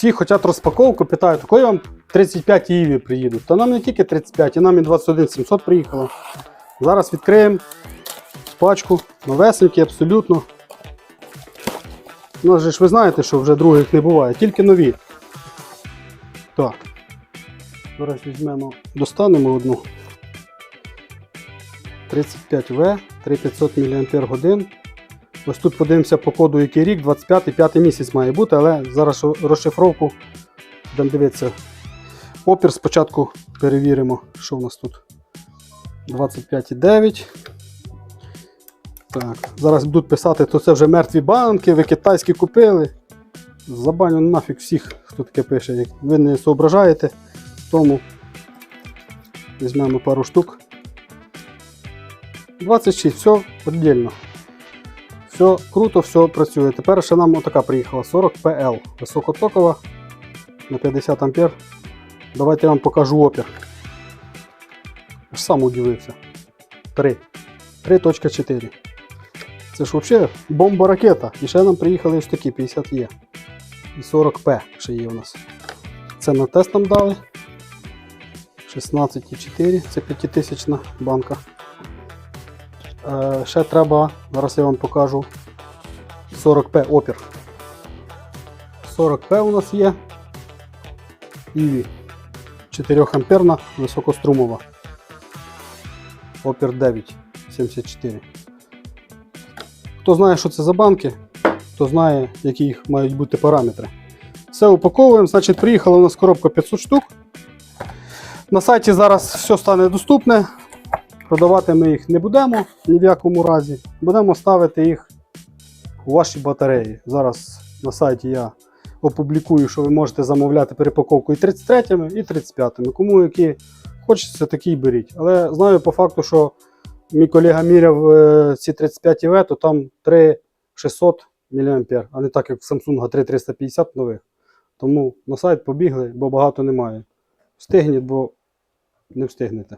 всі хочуть розпаковку, питають, коли вам 35 Іві приїдуть. Та нам не тільки 35, і нам і 21 700 приїхало. Зараз відкриємо пачку. Новесенькі, абсолютно. Ну, ж ви знаєте, що вже других не буває, тільки нові. Так. Зараз візьмемо, достанемо одну. 35В, 3500 мАч. Ось тут подивимося по коду, який рік, 25 5 місяць має бути, але зараз розшифровку будемо дивитися. Опір спочатку перевіримо, що в нас тут. 25,9. Так, зараз будуть писати, то це вже мертві банки, ви китайські купили. Забаню нафіг всіх, хто таке пише. Як ви не соображаєте, тому візьмемо пару штук. 26, все віддільно. Все круто, все працює. Тепер ще нам отака приїхала 40 PL. Високотокова на 50 ампер. Давайте я вам покажу опір. Аж сам удивився. 3. 3.4. Це ж взагалі бомба ракета. І ще нам приїхали ось такі 50 є. І 40П ще є у нас. Це на тест нам дали. 16,4, це 5000 банка. Е, ще треба, зараз я вам покажу 40П опір. 40П у нас є. Іві 4 амперна високострумова. Опір 9,74. Хто знає, що це за банки, хто знає, які їх мають бути параметри. Все упаковуємо, значить, приїхала у нас коробка 500 штук. На сайті зараз все стане доступне. Продавати ми їх не будемо ні в якому разі. Будемо ставити їх у ваші батареї. Зараз на сайті я опублікую, що ви можете замовляти перепаковку і 33 і 35 Кому які хочеться, такі беріть. Але знаю по факту, що мій колега міряв е, ці 35 ІВ, то там 3600 мА, а не так, як в Samsung 3350 нових. Тому на сайт побігли, бо багато немає. Встигніть, бо не встигнете.